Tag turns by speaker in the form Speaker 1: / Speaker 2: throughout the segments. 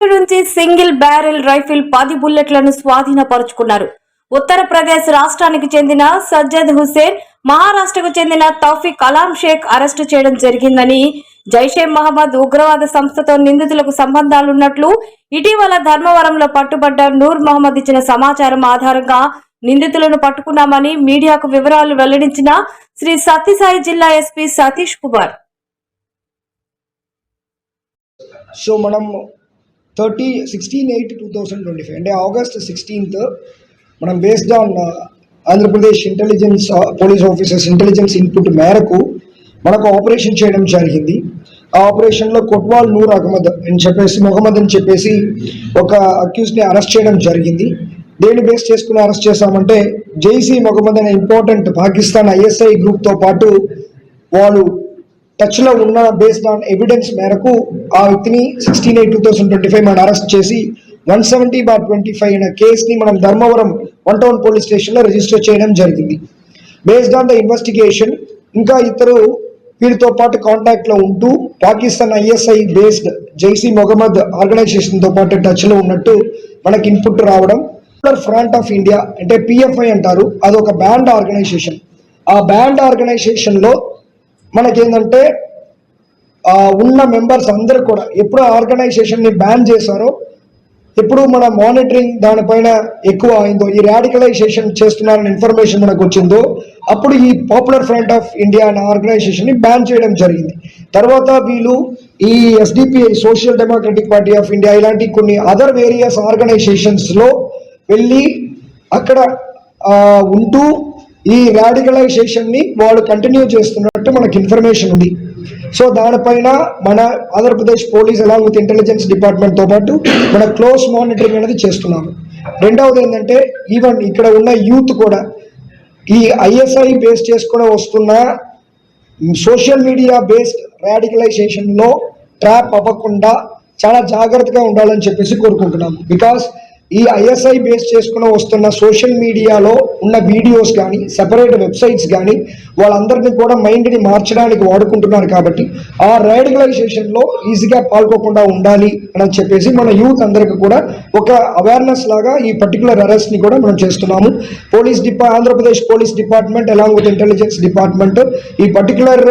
Speaker 1: నుంచి single barrel rifle పది బుల్లెట్లను స్వాధీనపరుచుకున్నారు. ఉత్తరప్రదేశ్ రాష్ట్రానికి చెందిన సజ్జద్ హుసేన్ మహారాష్ట్రకు చెందిన తౌఫిక్ కలాం షేక్ అరెస్టు చేయడం జరిగిందని జైషే మహమ్మద్ ఉగ్రవాద సంస్థతో నిందితులకు సంబంధాలున్నట్లు ఇటీవల ధర్మవరంలో పట్టుబడ్డ నూర్ మహమ్మద్ ఇచ్చిన సమాచారం ఆధారంగా నిందితులను పట్టుకున్నామని మీడియాకు వివరాలు వెల్లడించిన శ్రీ సత్యసాయి జిల్లా ఎస్పీ సతీష్ కుమార్.
Speaker 2: సో మనం thirty sixteen eight two thousand twenty five అంటే ఆగస్ట్ సిక్స్టీన్త్ మనం based on Andhra Pradesh intelligence police officers intelligence input మేరకు మనకు ఆపరేషన్ చేయడం జరిగింది. ఆ ఆపరేషన్లో కొట్వాల్ నూర్ అహ్మద్ అని చెప్పేసి మొహమ్మద్ అని చెప్పేసి ఒక అక్యూస్ని అరెస్ట్ చేయడం జరిగింది. దేని బేస్ చేసుకుని అరెస్ట్ చేశామంటే జైసీ మొహమ్మద్ అనే ఇంపార్టెంట్ పాకిస్తాన్ ఐఎస్ఐ గ్రూప్తో పాటు వాళ్ళు టచ్లో ఉన్న బేస్డ్ ఆన్ ఎవిడెన్స్ మేరకు ఆ వ్యక్తిని sixteen eight two thousand twenty five మనం అరెస్ట్ చేసి one seventy bar twenty five అనే కేసుని మనం ధర్మవరం వన్ టౌన్ పోలీస్ స్టేషన్లో రిజిస్టర్ చేయడం జరిగింది. బేస్డ్ ఆన్ ద ఇన్వెస్టిగేషన్ ఇంకా ఇతరు వీరితో పాటు కాంటాక్ట్లో ఉంటూ పాకిస్తాన్ ఐఎస్ఐ బేస్డ్ జైసీ మొహమ్మద్ ఆర్గనైజేషన్తో పాటు టచ్లో ఉన్నట్టు మనకి ఇన్పుట్ రావడం. ఫ్రంట్ ఆఫ్ ఇండియా అంటే పిఎఫ్ఐ అంటారు. అదొక బ్యాండ్ ఆర్గనైజేషన్ ఆ బ్యాండ్ ఆర్గనైజేషన్లో మనకేంటంటే ఉన్న మెంబర్స్ అందరూ కూడా ఎప్పుడు ఆర్గనైజేషన్ని బ్యాన్ చేశారో ఎప్పుడు మన మానిటరింగ్ దానిపైన ఎక్కువ అయిందో ఈ రాడికలైజేషన్ చేస్తున్నారని ఇన్ఫర్మేషన్ మనకు వచ్చిందో అప్పుడు ఈ పాపులర్ ఫ్రంట్ ఆఫ్ ఇండియా అనే ఆర్గనైజేషన్ని బ్యాన్ చేయడం జరిగింది. తర్వాత వీళ్ళు ఈ SDPI social democratic party of India ఇలాంటి కొన్ని అదర్ వేరియస్ ఆర్గనైజేషన్స్లో వెళ్ళి అక్కడ ఉంటూ ఈ రాడికలైజేషన్ని వాళ్ళు కంటిన్యూ చేస్తున్నట్టు మనకు ఇన్ఫర్మేషన్ ఉంది. సో దానిపైన మన Andhra Pradesh police along with intelligence డిపార్ట్మెంట్తో పాటు మన క్లోజ్ మానిటరింగ్ అనేది చేస్తున్నాము రెండవది ఏంటంటే ఈవెన్ ఇక్కడ ఉన్న యూత్ కూడా ఈ ఐఎస్ఐ బేస్ చేసుకుని వస్తున్న సోషల్ మీడియా బేస్డ్ రాడికలైజేషన్లో ట్రాప్ అవ్వకుండా చాలా జాగ్రత్తగా ఉండాలని చెప్పేసి కోరుకుంటున్నాము బికాస్ ఈ ఐఎస్ఐ బేస్ చేసుకుని వస్తున్న సోషల్ మీడియాలో ఉన్న వీడియోస్ కానీ సెపరేట్ వెబ్సైట్స్ కానీ వాళ్ళందరినీ కూడా మైండ్ని మార్చడానికి వాడుకుంటున్నారు కాబట్టి ఆ రాడికలైజేషన్లో ఈజీగా పాల్గొకుండా ఉండాలి అని చెప్పేసి మన యూత్ అందరికి కూడా ఒక అవేర్నెస్ లాగా ఈ పర్టికులర్ అరెస్ట్ని కూడా మనం చేస్తున్నాము. Police డిపా Andhra Pradesh police department along with intelligence department ఈ పర్టికులర్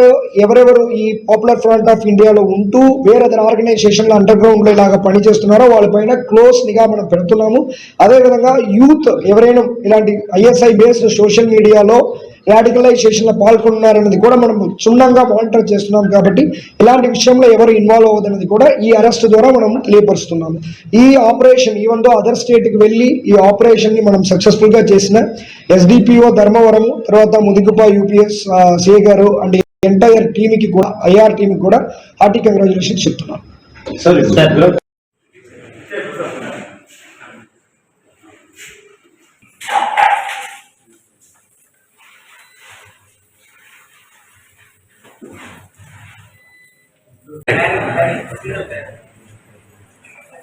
Speaker 2: ఎవరెవరు ఈ పాపులర్ ఫ్రంట్ ఆఫ్ ఇండియాలో ఉంటూ వేరే ఆర్గనైజేషన్లో అండర్ గ్రౌండ్లో ఇలాగా పనిచేస్తున్నారో వాళ్ళపైన క్లోజ్ నిఘా మనం పెడుతున్నాము. అదేవిధంగా యూత్ ఎవరైనా ఇలాంటి ఐఎస్ఐ బేస్డ్ సోషల్ మీడియాలో రాడికలైజేషన్లో పాల్గొన్నారన్నది కూడా మనం క్షుణ్ణంగా మానిటర్ చేస్తున్నాం కాబట్టి ఇలాంటి విషయంలో ఎవరు ఇన్వాల్వ్ అవ్వదన్నది కూడా ఈ అరెస్ట్ ద్వారా మనం తెలియపరుస్తున్నాము. ఈ ఆపరేషన్ ఈవెన్ దో అదర్ స్టేట్కి వెళ్ళి ఈ ఆపరేషన్ని మనం సక్సెస్ఫుల్గా చేసిన ఎస్డిపిఓ ధర్మవరం తర్వాత ముదిగుప యూపీఎస్ సిఏ గారు అండ్ ఎంటైర్ టీమ్కి కూడా ఐఆర్ టీమ్కి కూడా హార్టీ కంగ్రాచులేషన్స్ చెప్తున్నాను
Speaker 3: Gracias.